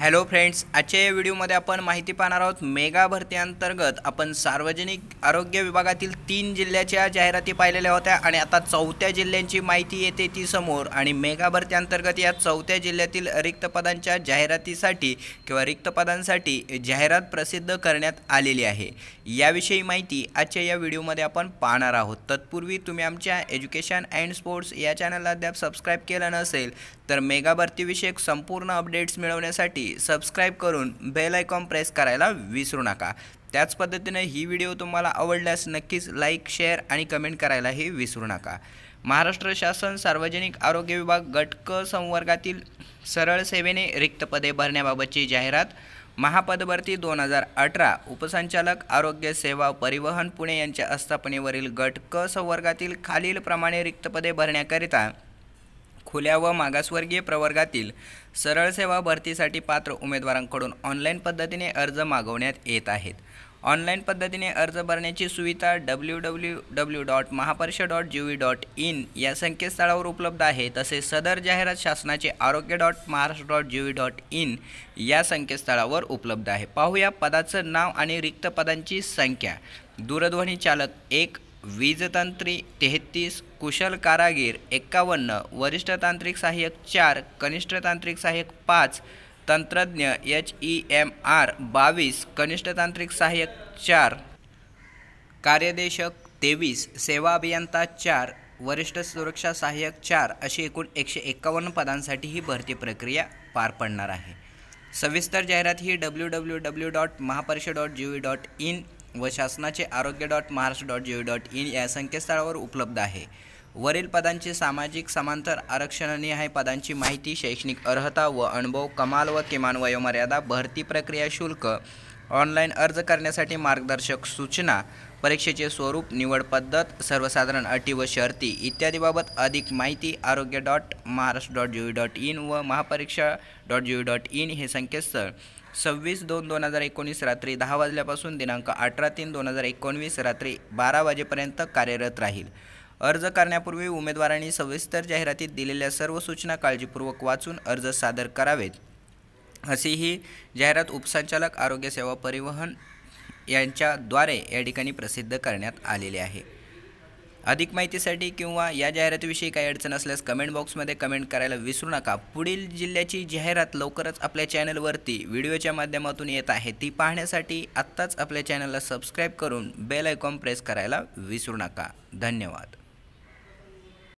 Hello friends आजच्या या व्हिडिओमध्ये आपण माहिती पाहणार आहोत मेगा भरतीअंतर्गत आपण सार्वजनिक आरोग्य विभागातील तीन जिल्ह्याच्या जाहिराती पाहिलेल्या होत्या आणि आता चौथ्या जिल्ह्यांची माहिती येते ती समोर. आणि मेगा भरतीअंतर्गत या चौथ्या जिल्ह्यातील रिक्त पदांच्या जाहिरातीसाठी किंवा रिक्त पदांसाठी जाहिरात प्रसिद्ध करण्यात आलेली आहे. याविषयी माहिती आजच्या या व्हिडिओमध्ये आपण पाहणार आहोत. तत्पूर्वी तुम्ही आमच्या एज्युकेशन अँड स्पोर्ट्स या चॅनलला अद्याप सबस्क्राईब केलं नसेल तर मेगा भरतीविषयक संपूर्ण अपडेट्स मिळवण्यासाठी सबस्क्राईब करून बेल आयकॉन प्रेस करायला विसरू नका. त्याच पद्धतीने ही व्हिडिओ तुम्हाला आवडल्यास नक्कीच लाईक शेअर आणि कमेंट करायलाही विसरू नका. महाराष्ट्र शासन सार्वजनिक आरोग्य विभाग गटक संवर्गातील सरळ सेवेने रिक्त पदे भरण्याबाबतची जाहिरात महापदभरती दोन हजार अठरा उपसंचालक आरोग्य सेवा परिवहन पुणे यांच्या आस्थापनेवरील गट क संवर्गातील खालीलप्रमाणे रिक्त पदे भरण्याकरिता खुल्या व मागासवर्गीय प्रवर्गातील सरळ सेवा भरतीसाठी पात्र उमेदवारांकडून ऑनलाईन पद्धतीने अर्ज मागवण्यात येत आहेत. ऑनलाईन पद्धतीने अर्ज भरण्याची सुविधा W W W dot Mahaparishad dot G V dot in या संकेतस्थळावर उपलब्ध आहे तसेच सदर जाहिरात शासनाचे Arogya dot Maharashtra dot G V dot in या संकेतस्थळावर उपलब्ध आहे. पाहूया पदाचं नाव आणि रिक्त पदांची संख्या. दूरध्वनी चालक एक वीजतंत्री तेहतीस कुशल कारागीर एक्कावन्न वरिष्ठ तांत्रिक सहाय्यक चार कनिष्ठ तांत्रिक सहाय्यक पाच तंत्रज्ञ एच ई एम आर बावीस कनिष्ठ तांत्रिक सहाय्यक चार कार्यदेशक तेवीस सेवा अभियंता चार वरिष्ठ सुरक्षा सहाय्यक चार अशी एकूण एकशे एक्कावन्न पदांसाठी ही भरती प्रक्रिया पार पडणार आहे. सविस्तर जाहिरात ही W W W dot Mahaparishad dot G V dot in व शासनाचे Arogya dot Maharashtra dot G O dot in या संकेतस्थळावर उपलब्ध आहे. वरील पदांची सामाजिक समांतर आरक्षणनिहाय पदांची माहिती शैक्षणिक अर्हता व अनुभव कमाल व किमान वयोमर्यादा भरती प्रक्रिया शुल्क ऑनलाईन अर्ज करण्यासाठी मार्गदर्शक सूचना परीक्षेचे स्वरूप निवड पद्धत सर्वसाधारण अटी व शर्ती इत्यादीबाबत अधिक माहिती Arogya dot Maharashtra dot G dot in व Mahapariksha dot G dot in हे संकेतस्थळ सव्वीस दोन दोन हजार एकोणीस रात्री दहा वाजल्यापासून दिनांक अठरा तीन दोन हजार एकोणवीस रात्री बारा वाजेपर्यंत कार्यरत राहील. अर्ज करण्यापूर्वी उमेदवारांनी सविस्तर जाहिरातीत दिलेल्या सर्व सूचना काळजीपूर्वक वाचून अर्ज सादर करावेत. अशी ही जाहिरात उपसंचालक आरोग्य सेवा परिवहन यांच्याद्वारे या ठिकाणी प्रसिद्ध करण्यात आलेले आहे. अधिक माहितीसाठी किंवा या जाहिरातीविषयी काही अडचण असल्यास कमेंट बॉक्समध्ये कमेंट करायला विसरू नका. पुढील जिल्ह्याची जाहिरात लवकरच आपल्या चॅनलवरती व्हिडिओच्या माध्यमातून येत आहे. ती पाहण्यासाठी आत्ताच आपल्या चॅनलला सबस्क्राईब करून बेल आयकॉन प्रेस करायला विसरू नका. धन्यवाद.